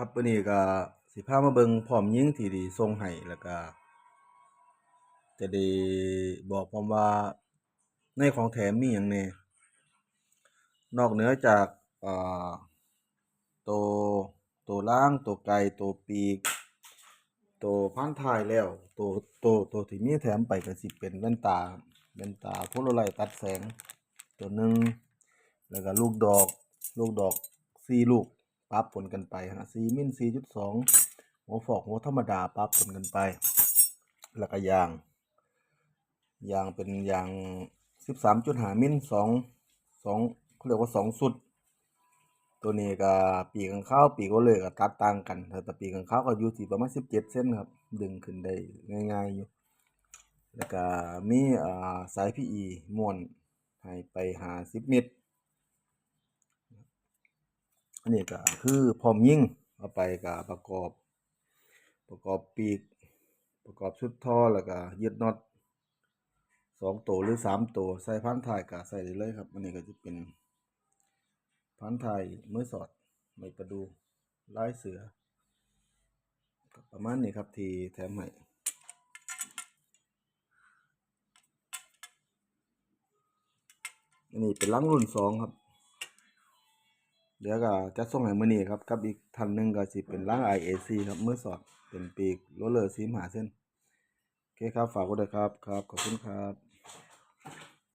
ครับวันนี้ก็สิพามาเบิงพร้อมยิงที่ดีส่งให้แล้วก็จะได้บอกพรอมว่าในของแถมมีหยังแหน่นอกเหนือจากตัวตัวล่างตัวไกลตัวปีกตัวพันทายแล้วตัวตัวตัวที่มีแถมไปก็สิเป็นแว่นตาแว่นตาโพลาไรตัดแสง ตัวหนึงแล้วก็ลูกดอก ลูกดอกสี่ลูก ปรับผลกันไปฮะ4มิล4.2หัวฟอกหัวธรรมดาปรับผลกันไปแล้วก็ยาง ยางเป็นยาง13.5มิล2 2เขาเรียกว่า2สุด ตัวนี้ก็ปีกข้างข้าวปีกก็เลยก็ตัดต่างกันแต่ปีกข้างข้าวก็อยู่ที่ประมาณ17เซนครับ ดึงขึ้นได้ง่ายๆอยู่แล้วก็มีอ่าสาย PE ม้วนให้ไป50เมตร อันนี้ก็คือพร้อมยิ่งเอาไปก็ประกอบ ประกอบปีก ประกอบชุดท่อแล้วก็ยึดน็อตสองตัวหรือสามตัวใส่พันท้ายก็ใส่ได้เลยครับอันนี้ก็จะเป็นพันท้ายมือสอดไม้ประดูลายเสือ ประมาณนี้ครับที่แถมให้อันนี้เป็นลังรุ่นสองครับ เดี๋ยวก็จะส่งให้มือนี้ครับกับอีกท่านหนึ่งก็สิเป็นร่าง IAC ครับมือสอดเป็นปีกโรเลอร์ซีมหาเส้นโอเคครับฝากไว้ด้วยครับครับขอบคุณครับ